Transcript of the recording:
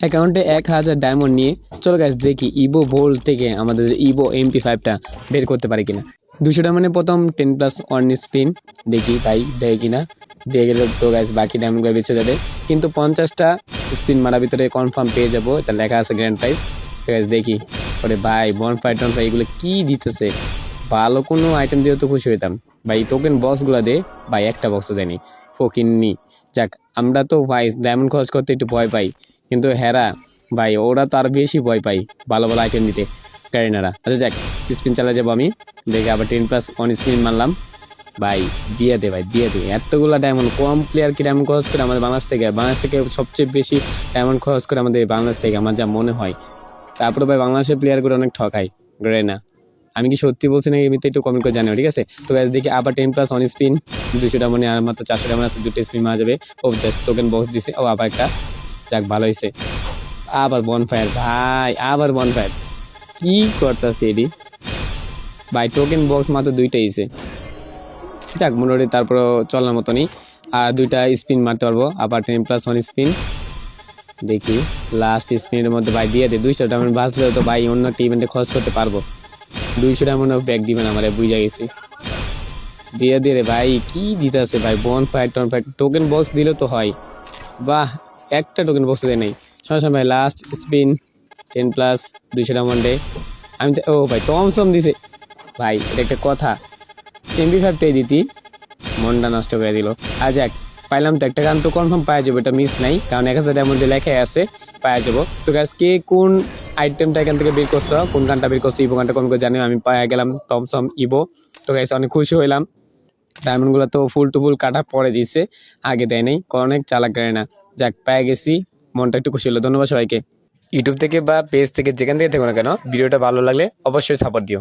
অ্যাকাউন্টে এক হাজার ডায়মন্ড নিয়ে, চলো গাছ দেখি ইভো ভোল থেকে আমাদের ইভো এমপি ফাইভটা বের করতে পারি কিনা। দুশো ডায়মন্ডে প্রথম টেন প্লাস ওয়ান স্পিন দেখি ভাই দেয় কিনা। দিয়ে গেলে তো গাছ বাকি ডায়মন্ডগুলো বেঁচে যাবে। কিন্তু পঞ্চাশটা স্পিন মারার ভিতরে কনফার্ম পেয়ে যাব, এটা লেখা আছে গ্র্যান্ড প্রাইজ তো গাছ দেখি, ওরে ভাই টন ফাই এগুলো কী দিতেছে? ভালো কোনো আইটেম দিয়েও তো খুশি হইতাম। ভাই টোকেন বক্সগুলো দে, ভাই একটা বক্সও দেয়নি। ফকিননি, যাক, আমরা তো ভাই ডায়মন্ড খরচ করতে একটু ভয় পাই। কিন্তু হেরা, ভাই, ওরা তো আর বেশি ভয় পাই ভালো ভালো আইটেম দিতে। ক্যারিনারা আচ্ছা যাক স্পিন চালা যাব আমি। দেখে আবার টেন প্লাস ওয়ান স্পিন মারলাম। ভাই, দিয়ে দে ভাই, দিয়ে দে। এতগুলো ডায়মন্ড কম প্লেয়ার কি ডায়মন্ড খরচ করে আমাদের বাংলাদেশ থেকে? বাংলাদেশ থেকে সবচেয়ে বেশি ডায়মন্ড খরচ করে আমাদের বাংলাদেশ থেকে, আমার যা মনে হয়। তারপরে ভাই বাংলাদেশের প্লেয়ারগুলো অনেক ঠকাই গ্রেনা আমি কি সত্যি বলছি না এমনিতে একটু কমেন্ট করে জানিও, ঠিক আছে? তো গাছ দেখি আবার টেন প্লাস অন স্পিন দুশোটা মনে আর মাত্র চারশো টাকা আছে, দুটো স্পিন মারা যাবে। ও জাস্ট টোকেন বক্স দিছে। ও, আবার একটা যাক, ভালো হয়েছে আবার বন ফায়ার ভাই, আবার বন ফায়ার কি করতেছে এডি? ভাই টোকেন বক্স মাত্র দুইটা এসে যাক, মোটামুটি তারপর চলার মতনই। আর দুইটা স্পিন মারতে পারব আবার টেন প্লাস ওয়ান স্পিন দেখি লাস্ট স্পিনের মধ্যে ভাই দিয়ে দে, দুইশো ডায়মন্ড বাঁচলেও তো ভাই অন্য একটা ইভেন্টে খরচ করতে পারব। দুইশো ডায়মন্ড ব্যাগ দিবেন আমার, বুঝা গেছি। দিয়ে দিয়ে ভাই, কি দিতে আছে ভাই bonfire ton fire token box দিলে তো হয়। বাহ একটা টোকেন বক্স দেয় নাই। সমস্যা ভাই লাস্ট স্পিন টেন প্লাস দুইশো ডায়মন্ডে আমি ও ভাই টমসম দিছে। ভাই, এটা একটা কথা। এমবি ফাইভটাই দিতি। মনটা নষ্ট করে দিল। আর যাক, পাইলাম তো একটা গান। তো কনফার্ম পাওয়া যাবে, এটা মিস নাই। কারণ এক হাজারের মধ্যে লেখাই আছে, পাওয়া যাব। তো গাছ কে কোন আইটেমটা এখান থেকে বের করছ? কোন গানটা বের করছ? ইবো গানটা কম করে জানি আমি পাওয়া গেলাম টমসম ইবো। তো গাছ অনেক খুশি হইলাম। ডায়মন্ডগুলো তো ফুল টু ফুল কাটা পরে দিয়েছে আগে দেয় নাই অনেক চালাক গাড়ি না। যাক, পায়ে গেছি, মনটা একটু খুশি হলো, ধন্যবাদ সবাইকে। ইউটিউব থেকে বা পেজ থেকে যেখান থেকে দেখো না কেন, ভিডিওটা ভালো লাগলে অবশ্যই সাপোর্ট দিও।